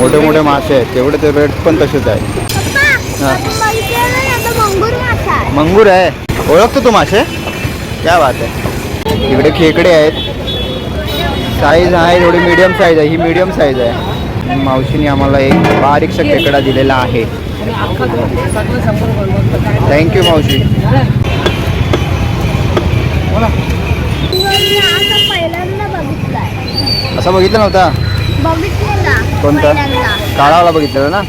मोठे मोठे मासे आहेत. तेवढे ते रेट पण तसेच आहे हा. मंगूर आहे. ओळखतो तू मासे? क्या बात आहे. इकडे खेकडे आहेत. साईज आहे थोडी मीडियम साईज आहे. ही मीडियम साईज आहे. मावशीने आम्हाला एक बारीकसा खेकडा दिलेला आहे. थँक्यू मावशी. पहिल्यांदा बघितलाय. असा बघितला नव्हता? कोणता? काळावाला बघितलेला ना.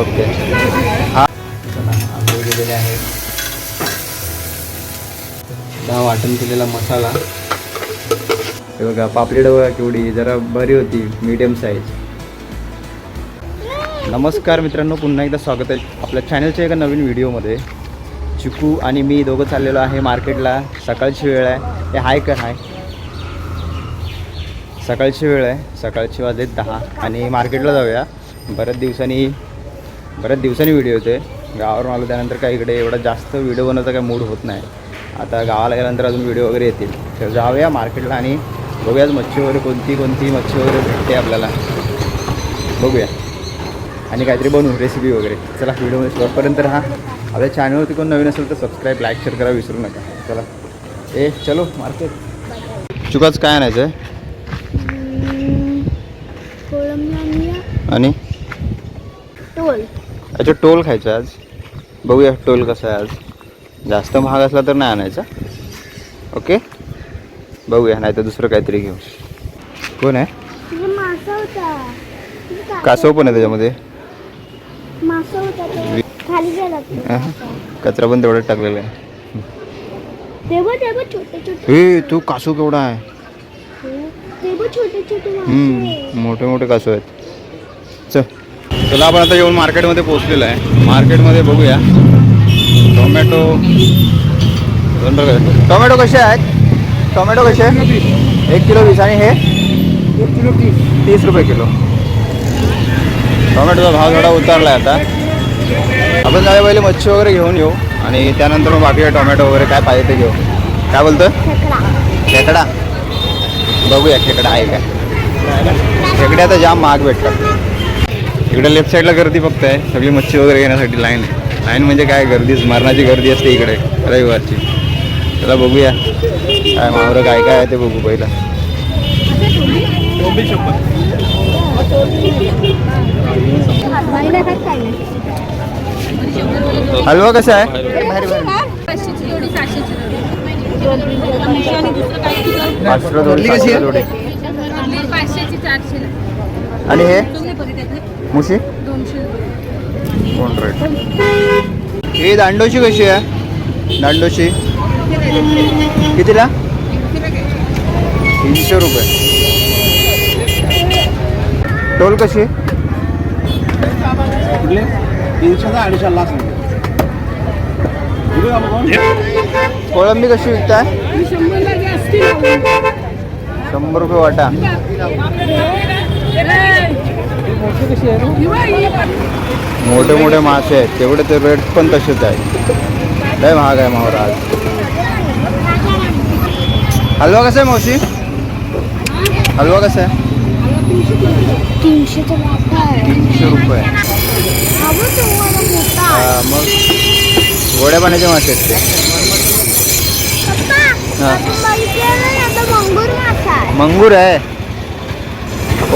ओके. हा. चला आंबे गेलेले आहे दहा वाटण केलेला मसाला. हे बघा पापडी बघा केवढी जरा बरी होती मीडियम साईज नमस्कार मित्रांनो पुन्हा एकदा स्वागत आहे आपल्या चॅनलच्या एका नवीन व्हिडिओमध्ये चिकू आणि मी दोघं चाललेलो आहे मार्केटला सकाळची वेळ आहे. हे हाय कर हाय? सकाळची वेळ आहे. सकाळची वाजले दहा आणि मार्केटला जाऊया. बऱ्याच दिवसांनी बऱ्याच दिवसांनी व्हिडिओ होते गावावरून आलो त्यानंतर काय इकडे एवढा जास्त व्हिडिओ बनवायचा काही मूड होत नाही. आता गावाला गेल्यानंतर अजून व्हिडिओ वगैरे येतील. तर जाऊया मार्केटला आणि बघूयाच मच्छी वगैरे कोणती कोणती मच्छी वगैरे भेटते आपल्याला. बघूया. आणि काहीतरी बनवू रेसिपी वगैरे. चला व्हिडिओमध्ये शेवटपर्यंत राहा. आपल्या चॅनलवरती कोण नवीन असेल तर सबस्क्राईब लाईक शेअर करा विसरू नका. चला. ए चलो मार्केट. चुकाच काय आणायचं आहे आणि? टोल. अच्छा टोल खायचा आज. बघूया टोल कसा आहे आज. जास्त महाग असला तर नाही आणायचा. ओके? बघूया नाही तर दुसरं काहीतरी घेऊ. कोण आहे? कासव पण आहे त्याच्यामध्ये. कचरा पण तेवढं टाकलेला आहे. ते हे कासव केवढा आहे. मोठे मोठे कासव आहेत. चल. चला आपण आता येऊन मार्केटमध्ये पोहोचलेलो आहे. मार्केटमध्ये बघूया. टोमॅटो टोमॅटो कसे आहेत? टोमॅटो कसे? एक किलो वीस. आणि हे? एक किलो तीस. तीस रुपये किलो. टोमॅटोचा भाव थोडा उतारला आहे आता. आपण जाऊया पहिले मच्छी वगैरे घेऊन येऊ. आणि त्यानंतर मग बाकी टोमॅटो वगैरे काय पाहिजे ते घेऊ. काय बोलतं खेकडा. खेकडा. बघूया खेकडा आहे काय. खेकडे आता जाम महाग भेटतात. इकडे लेफ्ट साईडला गर्दी फक्त आहे. सगळी मच्छी वगैरे घेण्यासाठी लाईन आहे. लाईन म्हणजे काय? गर्दीच मरणाची गर्दी असते इकडे रविवारची. चला बघूया. काय मावरं काय काय आहे ते बघू पहिला. हलवा कसा आहे? आणि हे? मुशी? दोनशे. रुपये कोण रेट ही दांडोशी कशी आहे? दांडोशी. कितीला? तीनशे रुपये. टोल कशी? कुठले? अडीचशे लाख कोळंबी कशी विकताय? शंभर रुपये वाटा. मोठे मोठे मासे आहेत. तेवढे ते रेट पण तसेच आहे लय महाग आहे मावरा आज. हलवा कसा आहे मावशी? हलवा कसा आहे? तीनशे रुपये. हा मग गोड्या पाण्याचे मासे आहेत ते. हा. मंगूर आहे.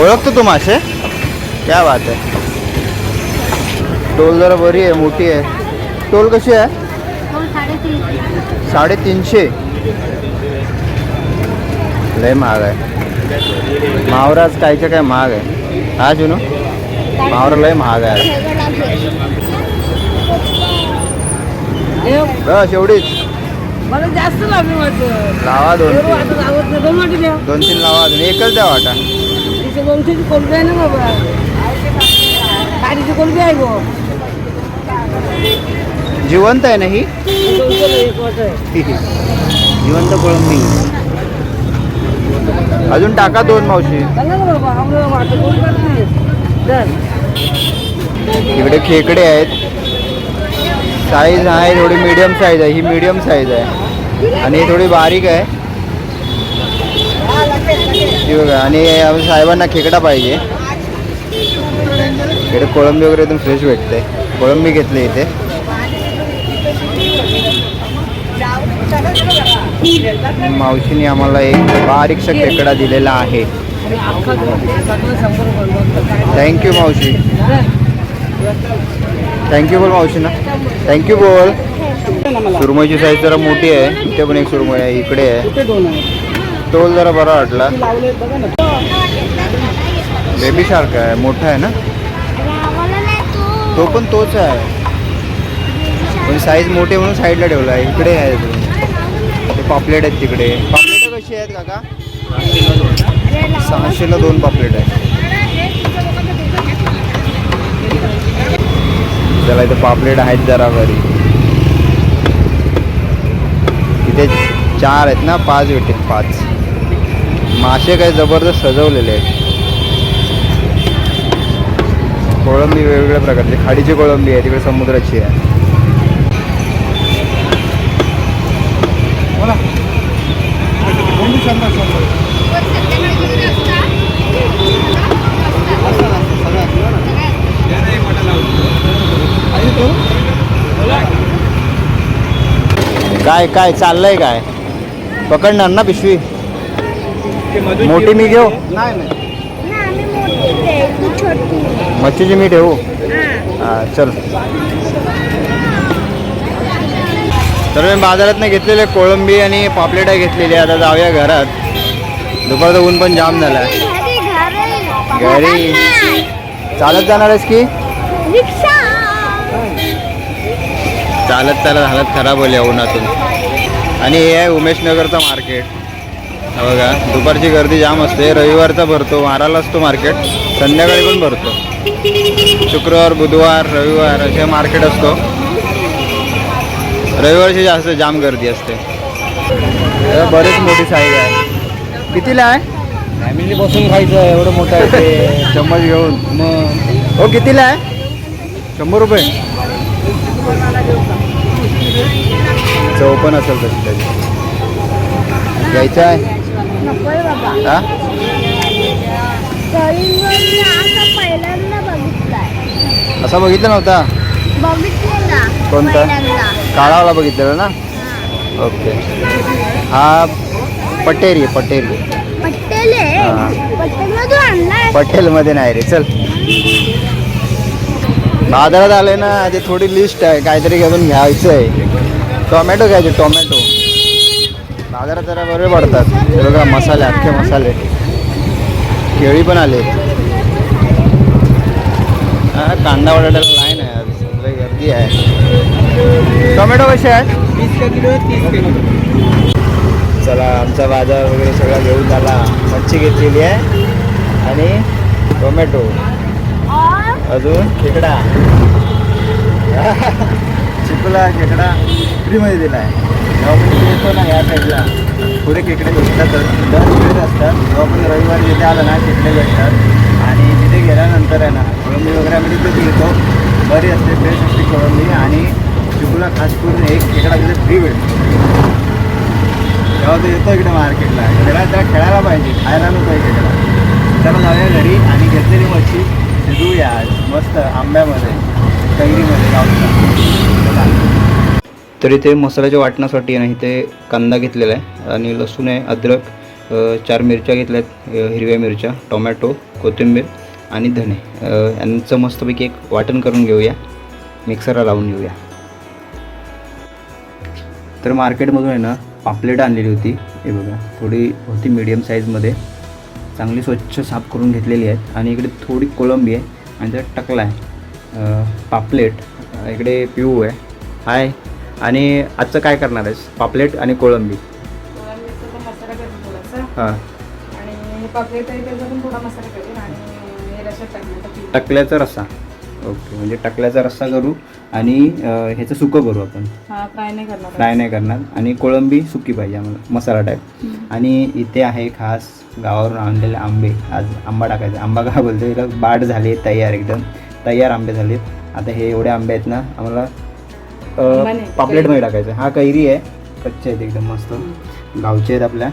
ओळखतो तू मासे? क्या बात आहे टोल जरा बरी आहे मोठी आहे. टोल कशी आहे? साडेतीनशे. लय महाग आहे. मावराच कायच्या काय महाग आहे? हा जुनू? मावरा लय महाग आहे. बस एवढीच. जास्त लावा दोन तीन. दोन दोन तीन लावा अजून एकच द्या वाटा. दोनशेची कोलबी आहे ना बाबा. जिवंत आहे ना ही? जिवंत कोळंबी. अजून टाका दोन मावशी. इकडे खेकडे आहेत. साईज आहे थोडी मीडियम साईज आहे. ही मीडियम साईज आहे. आणि ही थोडी बारीक आहे. आणि साहेबांना खेकडा पाहिजे. इकडे कोळंबी वगैरे एकदम फ्रेश भेटते कोळंबी घेतली इथे. मावशीने आम्हाला एक बारीकसा खेकडा दिलेला आहे. थँक्यू मावशी. थँक्यू बोल मावशी ना. थँक्यू बोल. सुरमईची साईज जरा मोठी आहे. इथे पण एक सुरमई आहे. इकडे आहे. तोल टोल जरा बरा वाटला. बेबी शार्क आहे. मोठा आहे ना? तो पण तोच आहे. पण साईज मोठी म्हणून साईडला ठेवला आहे. इकडे आहे अजून. ते पापलेट आहेत तिकडे. पापलेट कशी आहेत काका? सहाशेला दोन पापलेट आहे त्याला इथे पापलेट आहेत जरा घरी इथे चार आहेत ना? पाच भेटेल पाच. मासे काय जबरदस्त सजवलेले आहेत. कोळंबी वेगवेगळ्या प्रकारची खाडीची कोळंबी आहे तिकडे समुद्राची आहे. काय काय चाललंय काय? पकडणार ना पिशवी? मोठी मी घेऊ? नाही नाही. आम्ही मोठी आहे मच्छीची हां. हा चल. तर मी बाजारात नाही घेतलेले कोळंबी आणि पापलेटा घेतलेली आता जाऊया घरात. दुपारचं ऊन पण जाम झाला. घरी. चालत जाणार आहेस की? चालत चालत हालत खराब होली आहे उन्हातून. आणि हे आहे उमेश नगरचं मार्केट. हा बघा दुपारची गर्दी जाम असते. रविवारचा भरतो वाराला असतो मार्केट. संध्याकाळी पण भरतो. शुक्रवार बुधवार रविवार असे मार्केट असतो. रविवारची जास्त जाम गर्दी असते. बरीच मोठी साईज आहे. कितीला आहे? फॅमिली बसून खायचं एवढं मोठं आहे ते. चम्मच घेऊन. मग. हो कितीला आहे? शंभर रुपये. चव पण असेल तशी त्याची. घ्यायचं आहे. हा? असं बघितला नव्हता? बघितलेला कोणता? पहिल्यांदा. काळावाला बघितलेला ना? हां. ओके. हा पटेरी आहे, पटेरी. पटेल आहे. हां. पटेलमधून आणलाय पटेलमध्ये नाही रे चल. बाजारात आले ना ते थोडी लिस्ट आहे काहीतरी घेऊन घ्यायचं आहे टोमॅटो घ्यायचे टोमॅटो बाजारात जरा बरे पडतात. हे बघा मसाले अख्खे मसाले. केळी पण आले. हा कांदा बटाट्याला लाईन आहे आज. लय गर्दी आहे. टोमॅटो कसे आहे वीस किलो तीस किलो. चला आमचा बाजार वगैरे सगळा घेऊन झाला मच्छी घेतलेली आहे. आणि टोमॅटो. अजून खेकडा. चिकूला खेकडा फ्रीमध्ये दिला आहे. जेव्हा पण येतो ना या साईडला पुढे खेकडे भेटतातच दर असतात. जेव्हा पण रविवारी जिथे आलं ना खेकडे भेटतात. आणि तिथे गेल्यानंतर आहे ना कोळंबी वगैरे आम्ही तिथे घेतो बरी असते फ्रेश असते कोळंबी. आणि चिकुला खास करून एक खेकडा तिथे फ्री भेटतो. तेव्हा तो येतो इकडे मार्केटला. खेळा त्या खेळायला पाहिजे खायला नको आहे खेकडा तर जाऊया घरी आणि घेतलेली मच्छी शिजूया मस्त आंब्यामध्ये कैरीमध्ये गावच्या तरी ते मसाल्याच्या वाटण्यासाठी ना इथे कांदा घेतलेला आहे आणि लसूण आहे अद्रक चार मिरच्या घेतल्या आहेत हिरव्या मिरच्या टोमॅटो कोथिंबीर आणि धणे. यांचं मस्तपैकी एक वाटण करून घेऊया. मिक्सरला लावून घेऊया. तर मार्केटमधून आहे ना पापलेट आणलेली होती. हे बघा थोडी होती मीडियम साईजमध्ये चांगली स्वच्छ साफ करून घेतलेली आहेत. आणि इकडे थोडी कोळंबी आहे आणि त्यात टकला आहे. पापलेट. इकडे पिऊ आहे. हाय. आणि आजचं काय करणार आहेस? पापलेट आणि कोळंबी. हां. आणि पापलेट आहे त्याचा पण थोडा मसाला करेल आणि रशात टाकण्याचा पीठ. टकल्याचा रस्सा. ओके म्हणजे टकल्याचा रस्सा करू आणि अं, ह्याचं सुकं करू आपण. हा फ्राय नाही करणार. फ्राय नाही करणार. आणि कोळंबी सुकी पाहिजे आम्हाला मसाला टाईप आणि इथे आहे खास गावावरून आणलेले आंबे. आज आंबा टाकायचा. आंबा का बोलतो इथं बाट झाले तयार एकदम. तयार आंबे झालेत. आता हे एवढे आंबे आहेत ना आम्हाला आंबा नाही, पापलेटमध्ये टाकायचं. हा कैरी आहे. कच्चे आहेत एकदम मस्त. गावचे आहेत आपल्या.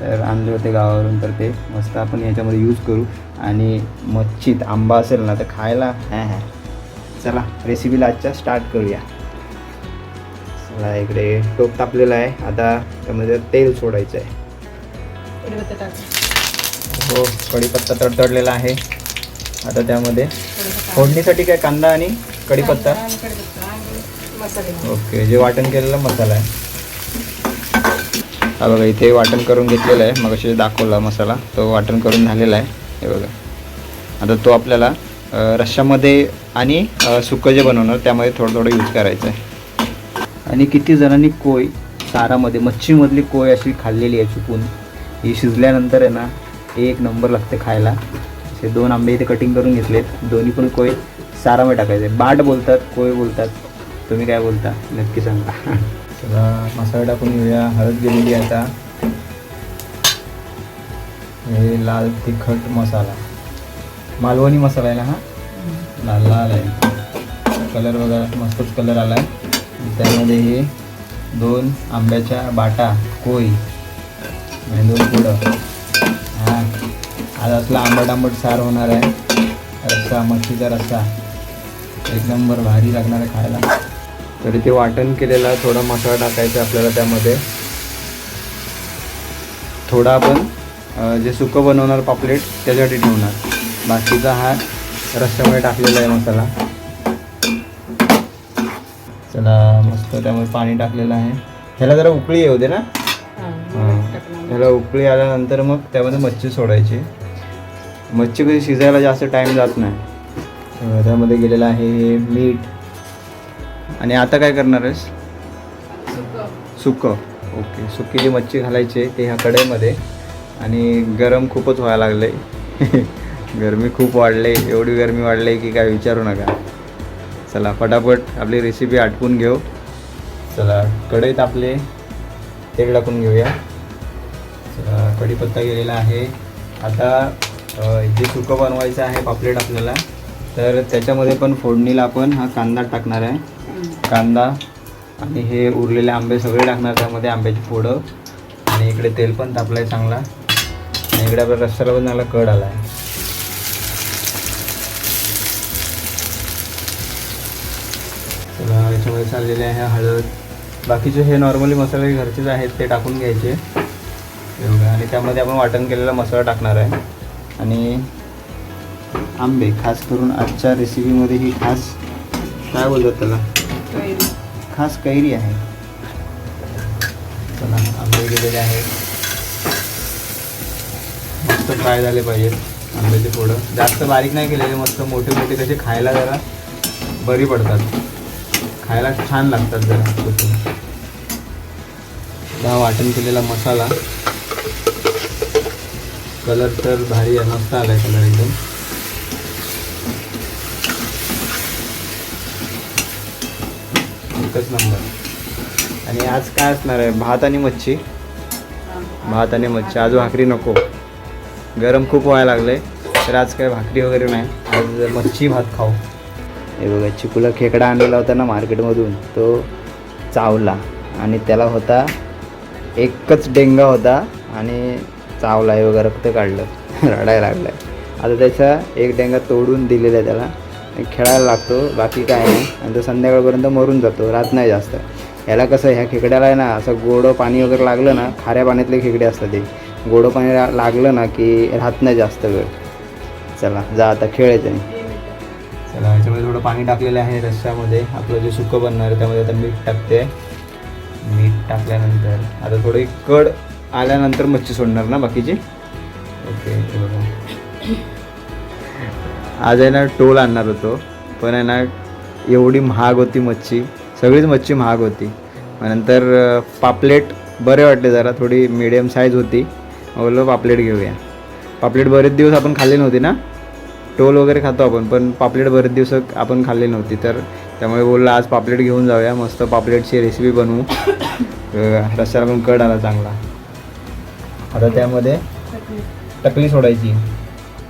तर आणले होते गावावरून तर ते मस्त आपण याच्यामध्ये यूज करू. आणि मच्छीत आंबा असेल ना तर खायला हॅ हॅ. चला रेसिपीला आजच्या स्टार्ट करूया. चला इकडे टोप तापलेला आहे. आता त्यामध्ये तेल सोडायचं आहे. हो कढीपत्ता तडतडलेला आहे. आता त्यामध्ये फोडणीसाठी काय कांदा आणि कढीपत्ता ओके जे वाटण केलेला मसाला आहे. हा बघा इथे वाटण करून घेतलेलं आहे. मग असे दाखवला मसाला. तो वाटण करून झालेला आहे. हे बघा. आता तो आपल्याला रश्श्यामध्ये आणि सुकं जे बनवणार त्यामध्ये थोडं थोडं यूज करायचं आहे. आणि किती जणांनी कोय सारामध्ये मच्छीमधली कोय अशी खाल्लेली आहे चुकून ही शिजल्यानंतर आहे ना एक नंबर लागते खायला. असे दोन आंबे इथे कटिंग करून घेतलेत. दोन्ही पण कोय सारामध्ये टाकायचे. बाट बोलतात कोय बोलतात. तुम्ही काय बोलता? नक्की सांगा. चला मसाला टाकून घेऊया. हळद गेलेली आहे आता. हे लाल तिखट मसाला. मालवणी मसाला आहे ना हा? लाल लाल आहे. कलर वगैरे मस्तच कलर आला आहे त्यामध्ये हे दोन आंब्याच्या बाटा कोई आणि दोन पुढं हां. आज असला आंबट आंबट सार होणार आहे. रस्सा मच्छीचा रस्सा. एक नंबर भारी लागणार आहे खायला. तरी ते वाटण केलेला थोडा मसाला टाकायचा आपल्याला त्यामध्ये. थोडा आपण जे सुकं बनवणार पापलेट त्याच्यासाठी ठेवणार. बाकीचा हा रस्त्यामध्ये टाकलेला आहे मसाला. चला मस्त त्यामध्ये पाणी टाकलेलं आहे. ह्याला जरा उकळी येऊ दे ना. हां. ह्याला उकळी आल्यानंतर मग त्यामध्ये मच्छी सोडायची. मच्छी कधी शिजायला जास्त टाईम जात नाही. त्यामध्ये गेलेलं आहे मीठ. आणि आता काय करणार आहेस? सुकं. ओके सुकी जी मच्छी घालायची ते ह्या कढईमध्ये. आणि गरम खूपच व्हायला लागलं आहे गरमी खूप वाढले. एवढी गरमी वाढली की काय विचारू नका. चला पटापट आपली रेसिपी आटपून घेऊ. चला कढईत आपले तेल टाकून घेऊया. चला कढीपत्ता गेलेला आहे. आता जे सुकं बनवायचं आहे पापलेट आपल्याला तर त्याच्यामध्ये पण फोडणीला आपण हा कांदा टाकणार आहे. कांदा आणि हे उरलेले आंबे सगळे टाकणार त्यामध्ये आंब्याची फोडं आणि इकडे तेल पण तापलं आहे चांगला. आणि इकडे आपल्या रस्त्याला पण चांगला कड आला आहे याच्यामध्ये चाललेले आहे हळद. बाकीचे हे नॉर्मली मसाले घरचेच आहेत ते टाकून घ्यायचे. एवढं. आणि त्यामध्ये आपण वाटण केलेला मसाला टाकणार आहे. आणि आंबे खास करून आजच्या रेसिपीमध्ये ही खास काय बोलतात त्याला? खास कैरी आहे. चला आंबे गेलेले आहेत. मस्त फ्राय झाले पाहिजेत आंब्याचे फोडं. जास्त बारीक नाही केलेले मस्त मोठे मोठे कसे खायला जरा बरी पडतात. खायला छान लागतात जरा वाटण केलेला मसाला. कलर तर भारी आहे मस्त आहे कलर एकदम. एकच नंबर. आणि आज काय असणार आहे? भात आणि मच्छी. भात आणि मच्छी. आज भाकरी नको. गरम खूप व्हायला लागले तर आज काय भाकरी वगैरे नाही. आज मच्छी भात खाऊ. हे बघा चिकूला खेकडा आणलेला होता ना मार्केटमधून. तो चावला. आणि त्याला होता एकच डेंगा होता. आणि चावला हे बघा रक्त काढलं. रडायला लागलं आता त्याचा एक डेंगा तोडून दिलेला आहे त्याला. खेळायला लागतो बाकी काय नाही आणि तो संध्याकाळपर्यंत मरून जातो राहत नाही जास्त. याला कसं ह्या खेकड्याला आहे ना असं गोडं पाणी वगैरे लागलं ना खाऱ्या पाण्यातले खेकडे असतात ते. गोडं पाणी लागलं ना की राहत नाही जास्त वेळ. चला जा आता खेळायचं नाही चला याच्यामध्ये थोडं पाणी टाकलेलं आहे रस्स्यामध्ये आपलं जे सुकं बनणार आहे त्यामध्ये आता मीठ टाकते. मीठ टाकल्यानंतर आता थोडी कड आल्यानंतर मच्छी सोडणार ना बाकीची? ओके बघा. आज आहे ना टोल आणणार होतो. पण आहे ना एवढी महाग होती मच्छी. सगळीच मच्छी महाग होती. नंतर पापलेट बरे वाटले जरा. थोडी मिडियम साईज होती. बोललो पापलेट घेऊया. पापलेट बरेच दिवस आपण खाल्ली नव्हती ना? टोल वगैरे खातो आपण पण पापलेट बरेच दिवस आपण खाल्ली नव्हती. तर त्यामुळे बोललं आज पापलेट घेऊन जाऊया. मस्त पापलेटची रेसिपी बनवू. रस्त्याला पण कड आला चांगला. आता त्यामध्ये टकली सोडायची.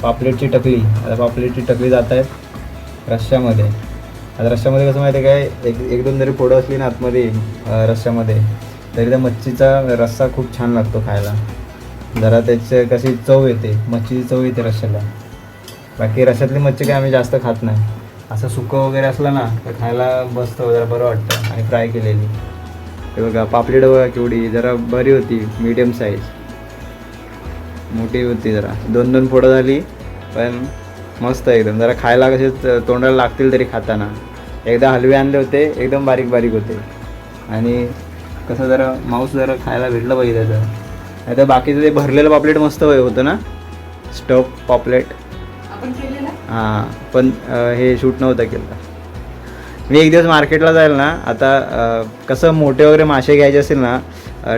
पापलेटची टकली. आता पापलेटची टकली जात आहेत रश्श्यामध्ये आता रश्श्यामध्ये कसं माहिती आहे काय? एक एक दोन जरी फोडं असली ना आतमध्ये रश्श्यामध्ये तरी त्या मच्छीचा रस्सा खूप छान लागतो खायला. जरा त्याची कशी चव येते मच्छीची चव येते रश्श्याला बाकी रश्श्यातली मच्छी काय आम्ही जास्त खात नाही. असं सुकं वगैरे असलं ना तर खायला बसतं जरा बरं वाटतं आणि फ्राय केलेली. ते बघा पापलेट बघा केवढी जरा बरी होती मीडियम साईज मोठी होती जरा. दोन दोन फोडं झाली. पण मस्त एकदम. जरा खायला कसे तोंडाला लागतील तरी खाताना. एकदा हलवे आणले होते एकदम बारीक बारीक होते. आणि कसं जरा मांस जरा खायला भेटलं पाहिजे त्याचं. नाही तर बाकीचं ते भरलेलं पापलेट मस्त होतं ना? स्टफ पापलेट. हां पण हे शूट नव्हतं केलं. मी एक दिवस मार्केटला जाईल ना आता कसं मोठे वगैरे मासे घ्यायचे असेल ना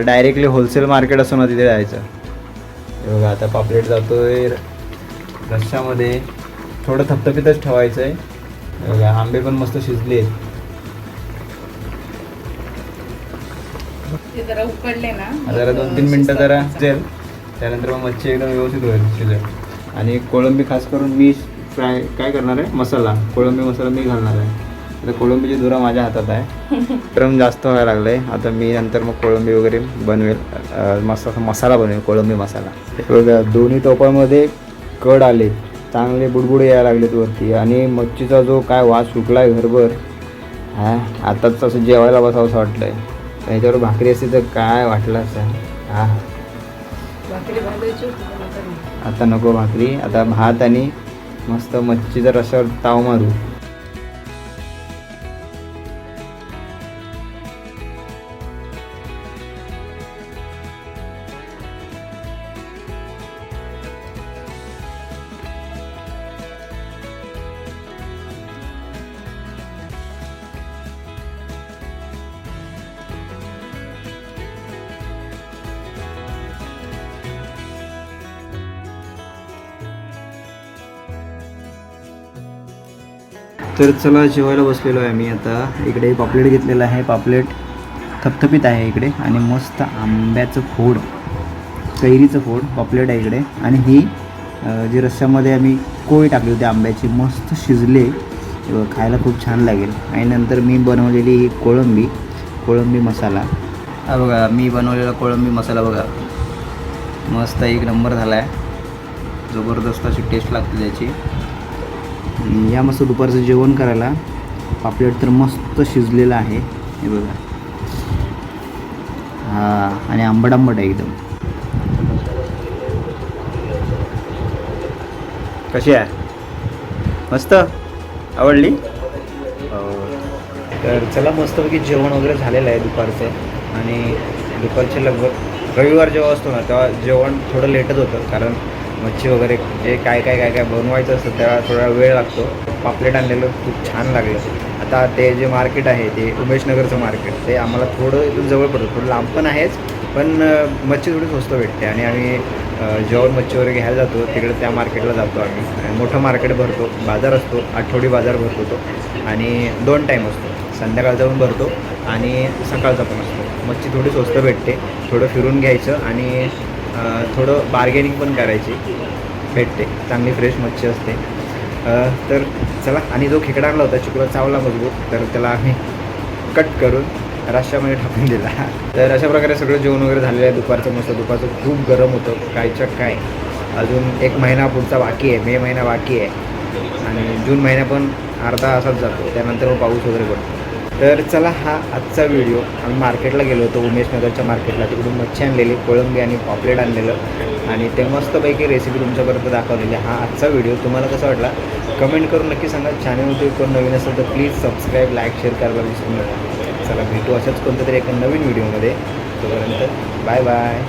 डायरेक्टली होलसेल मार्केट असतो ना तिथे जायचं. हे बघा आता पापलेट जातोय. रश्श्यामध्ये थोडं थपथपीतच ठेवायचं आहे बघा आंबे पण मस्त शिजले जरा उकडले ना. जरा दोन तीन मिनटं जरा शिजेल. त्यानंतर मग मच्छी एकदम व्यवस्थित होईल शिजेल. आणि कोळंबी खास करून मी फ्राय काय करणार आहे? मसाला. कोळंबी मसाला मी घालणार आहे. आता कोळंबीची धुरा माझ्या हातात आहे. गरम जास्त व्हायला लागलं आहे आता मी नंतर मग कोळंबी वगैरे बनवेल. मस्त असा मसाला बनवेल कोळंबी मसाला. बघा दोन्ही टोपामध्ये कड आले. चांगले बुडबुडे यायला लागलेत वरती. आणि मच्छीचा जो काय वास सुटला आहे घरभर हा आताच असं जेवायला बसावं असं वाटलंय त्याच्यावर भाकरी असते तर काय वाटलं असं हा. आता नको भाकरी. आता भात आणि मस्त मच्छीचा रशावर ताव मारू तर चला जेवायला बसलेलो आहे मी आता. इकडे पापलेट घेतलेलं आहे. पापलेट थपथपीत आहे इकडे. आणि मस्त आंब्याचं फोड. कैरीचं फोड. पापलेट आहे इकडे. आणि ही जी रस्स्यामध्ये आम्ही कोळी टाकली होती आंब्याची मस्त शिजले. खायला खूप छान लागेल. आणि नंतर मी बनवलेली ही कोळंबी कोळंबी मसाला. हा बघा मी बनवलेला कोळंबी मसाला बघा. मस्त एक नंबर झाला आहे जबरदस्त अशी टेस्ट लागते त्याची. आणि या मस्त दुपारचं जेवण करायला पापलेट तर मस्त शिजलेलं आहे. हे बघा. हा आणि आंबट आंबट आहे एकदम. कशी आहे? मस्त? आवडली? हो. तर चला मस्तपैकी जेवण वगैरे झालेलं आहे दुपारचं. आणि दुपारचे लगभग रविवार जेव्हा असतो ना तेव्हा जेवण थोडं लेटच होतं कारण मच्छी वगैरे जे काय काय काय काय बनवायचं असतं त्याला थोडा वेळ लागतो. पापलेट आणलेलं खूप छान लागलं. आता ते जे मार्केट आहे ते उमेशनगरचं मार्केट ते आम्हाला थोडं इथून जवळ पडतं. थोडं लांब पण आहेच पण मच्छी थोडी स्वस्त भेटते आणि आम्ही जेवण मच्छी वगैरे घ्यायला जातो. तिकडे त्या मार्केटला जातो आम्ही. मोठं मार्केट भरतो बाजार असतो आठवडी बाजार भरतो तो. आणि दोन टाईम असतो. संध्याकाळचा पण भरतो आणि सकाळचा पण असतो. मच्छी थोडी स्वस्त भेटते. थोडं फिरून घ्यायचं आणि थोडं बार्गेनिंग पण करायची. भेटते. चांगली फ्रेश मच्छी असते. तर चला आणि जो खेकडा आणला होता चिकला चावला मजबूत. तर त्याला आम्ही कट करून रश्श्यामध्ये टाकून दिला. तर अशा प्रकारे सगळं जेवण वगैरे झालेलं आहे. दुपारचं मस्त दुपारचं खूप गरम होतं. कायच्या काय? अजून एक महिना पुढचा बाकी आहे. मे महिना बाकी आहे. आणि जून महिना पण अर्धा असाच जातो. त्यानंतर मग पाऊस वगैरे पडतो. तर चला हा आजचा व्हिडिओ. आम्ही मार्केटला गेलो होतो उमेशनगरच्या मार्केटला. तिकडून मच्छी आणलेली कोळंबी आणि पॉपलेट आणलेलं. आणि ते मस्तपैकी रेसिपी तुमच्यापर्यंत दाखवलेली हा आजचा व्हिडिओ. तुम्हाला कसा वाटला? कमेंट करून नक्की सांगा. चॅनलमध्ये कोण नवीन असेल तर प्लीज सबस्क्राईब लाईक शेअर करायला विसरू नका. चला भेटू अशाच कोणत्या तरी एका नवीन व्हिडिओमध्ये. तोपर्यंत बाय बाय